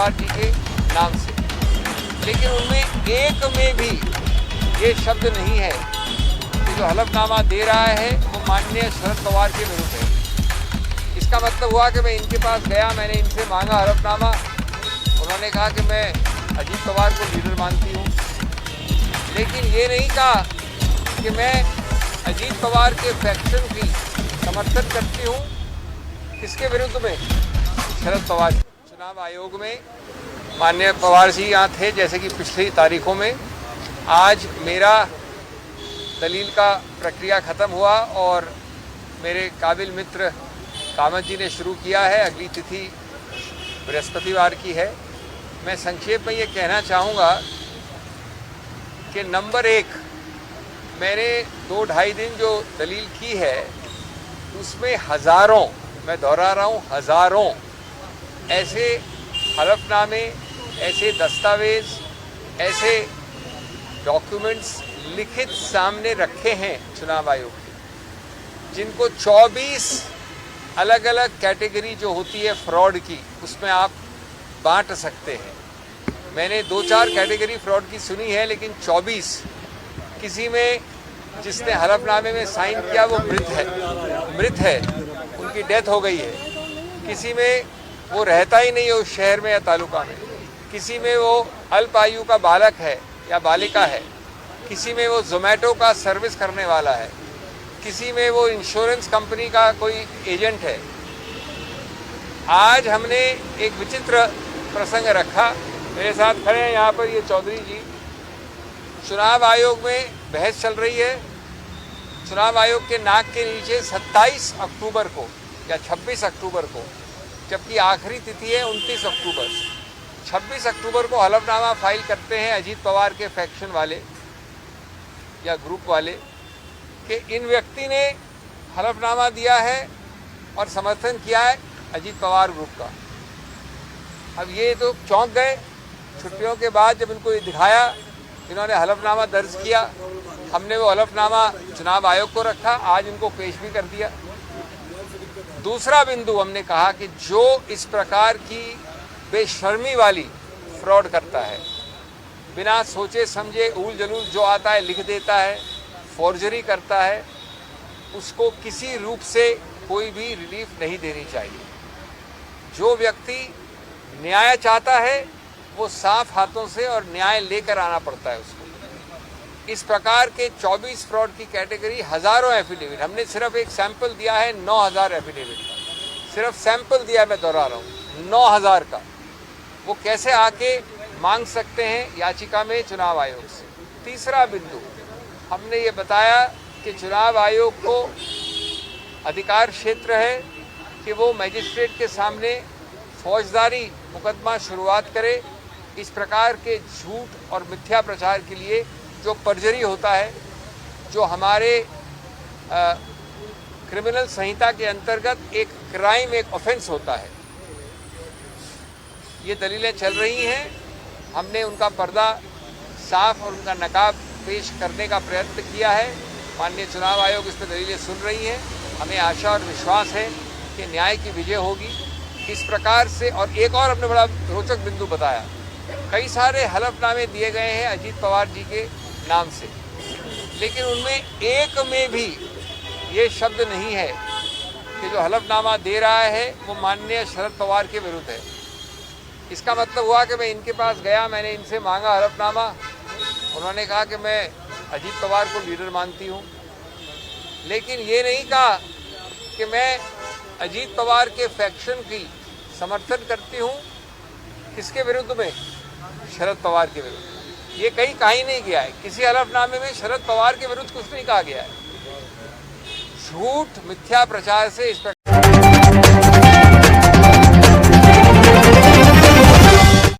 पवार जी के नाम से। लेकिन उनमें एक में भी ये शब्द नहीं है कि जो हलफनामा दे रहा है, वो माननीय शरद पवार के विरुद्ध है। इसका मतलब हुआ कि मैं इनके पास गया, मैंने इनसे मांगा हलफनामा। उन्होंने कहा कि मैं अजीत पवार को लीडर मानती हूँ। लेकिन ये नहीं कहा कि मैं अजीत पवार के फैक्शन की समर्थन करती हूँ। किसके विरुद्ध में? शरद पवार चुनाव आयोग में माननीय पवार जी यहाँ थे, जैसे कि पिछली तारीखों में। आज मेरा दलील का प्रक्रिया खत्म हुआ और मेरे काबिल मित्र कामत जी ने शुरू किया है। अगली तिथि बृहस्पतिवार की है। मैं संक्षेप में ये कहना चाहूँगा कि नंबर एक, मैंने दो ढाई दिन जो दलील की है, उसमें हज़ारों, मैं दोहरा रहा हूँ, हज़ारों ऐसे हलफनामे, ऐसे दस्तावेज़, ऐसे डॉक्यूमेंट्स लिखित सामने रखे हैं चुनाव आयोग के। जिनको 24 अलग अलग कैटेगरी जो होती है फ्रॉड की, उसमें आप बांट सकते हैं। मैंने दो चार कैटेगरी फ्रॉड की सुनी है, लेकिन 24 किसी में जिसने हलफनामे में साइन किया, वो मृत है। मृत है, उनकी डेथ हो गई है। किसी में वो रहता ही नहीं है उस शहर में या तालुका में। किसी में वो अल्प आयु का बालक है या बालिका है, किसी में वो जोमेटो का सर्विस करने वाला है, किसी में वो इंश्योरेंस कंपनी का कोई एजेंट है। आज हमने एक विचित्र प्रसंग रखा। मेरे साथ खड़े हैं यहाँ पर ये चौधरी जी। चुनाव आयोग में बहस चल रही है। चुनाव आयोग के नाक के नीचे 27 अक्टूबर को या 26 अक्टूबर को जबकि आखिरी तिथि है 29 अक्टूबर। 26 अक्टूबर को हलफनामा फ़ाइल करते हैं अजीत पवार के फैक्शन वाले या ग्रुप वाले कि इन व्यक्ति ने हलफनामा दिया है और समर्थन किया है अजीत पवार ग्रुप का। अब ये तो चौंक गए। छुट्टियों के बाद जब इनको ये दिखाया, इन्होंने हलफनामा दर्ज किया। हमने वो हलफनामा चुनाव आयोग को रखा, आज इनको पेश भी कर दिया। दूसरा बिंदु हमने कहा कि जो इस प्रकार की बेशर्मी वाली फ्रॉड करता है, बिना सोचे समझे उल जलूल जो आता है लिख देता है फॉर्जरी करता है, उसको किसी रूप से कोई भी रिलीफ नहीं देनी चाहिए। जो व्यक्ति न्याय चाहता है, वो साफ़ हाथों से और न्याय लेकर आना पड़ता है उसको। इस प्रकार के 24 फ्रॉड की कैटेगरी हज़ारों एफिडेविट, हमने सिर्फ़ एक सैंपल दिया है 9000 एफिडेविट का। सिर्फ़ सैंपल दिया मैं दोहरा रहा हूँ 9000 का। वो कैसे आके मांग सकते हैं याचिका में चुनाव आयोग से? तीसरा बिंदु, हमने ये बताया कि चुनाव आयोग को अधिकार क्षेत्र है कि वो मजिस्ट्रेट के सामने फौजदारी मुकदमा शुरुआत करे, इस प्रकार के झूठ और मिथ्या प्रचार के लिए जो परजरी होता है जो हमारे आ, क्रिमिनल संहिता के अंतर्गत एक क्राइम एक ऑफेंस होता है। ये दलीलें चल रही हैं। हमने उनका पर्दा साफ़ और उनका नकाब पेश करने का प्रयत्न किया है। माननीय चुनाव आयोग इस पर दलीलें सुन रही हैं। हमें आशा और विश्वास है कि न्याय की विजय होगी। इस प्रकार से और एक और हमने बड़ा रोचक बिंदु बताया। कई सारे हलफनामे दिए गए हैं अजीत पवार जी के। नाम से। लेकिन उनमें एक में भी ये शब्द नहीं है कि जो हलफनामा दे रहा है, वो माननीय शरद पवार के विरुद्ध है। इसका मतलब हुआ कि मैं इनके पास गया, मैंने इनसे मांगा हलफनामा। उन्होंने कहा कि मैं अजीत पवार को लीडर मानती हूँ। लेकिन ये नहीं कहा कि मैं अजीत पवार के फैक्शन की समर्थन करती हूँ किसके विरुद्ध में? शरद पवार के विरुद्ध। ये कहीं कहीं नहीं गया है। किसी हलफनामे में शरद पवार के विरुद्ध कुछ नहीं कहा गया है। झूठ मिथ्या प्रचार से इस